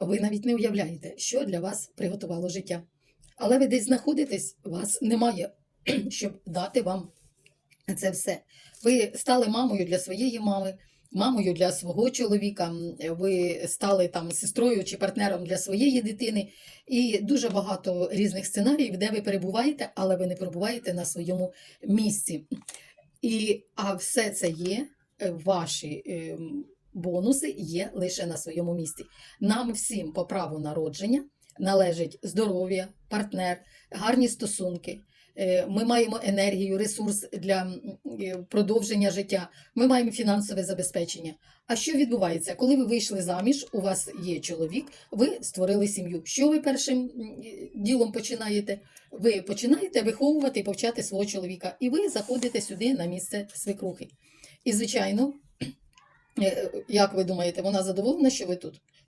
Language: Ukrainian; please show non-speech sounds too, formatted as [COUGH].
Ви навіть не уявляєте, що для вас приготувало життя. Але ви десь знаходитесь, вас немає, [CLEARS THROAT] щоб дати вам це все. Ви стали мамою для своєї мами, мамою для свого чоловіка, ви стали там сестрою чи партнером для своєї дитини. І дуже багато різних сценаріїв, де ви перебуваєте, але ви не перебуваєте на своєму місці. І, а все це є, е, ваші ем, бонуси є лише на своєму місці. Нам всім по праву народження належить здоров'я, партнер, гарні стосунки. Е, Ми маємо енергію, ресурс для е, продовження життя. Ми маємо фінансове забезпечення. А що відбувається, коли ви вийшли заміж? У вас є чоловік, ви створили сім'ю. Що ви першим ділом починаєте? Ви починаєте виховувати і повчати свого чоловіка, і ви заходите сюди на місце свекрухи. І, звичайно, як ви думаєте, вона задоволена, що ви тут?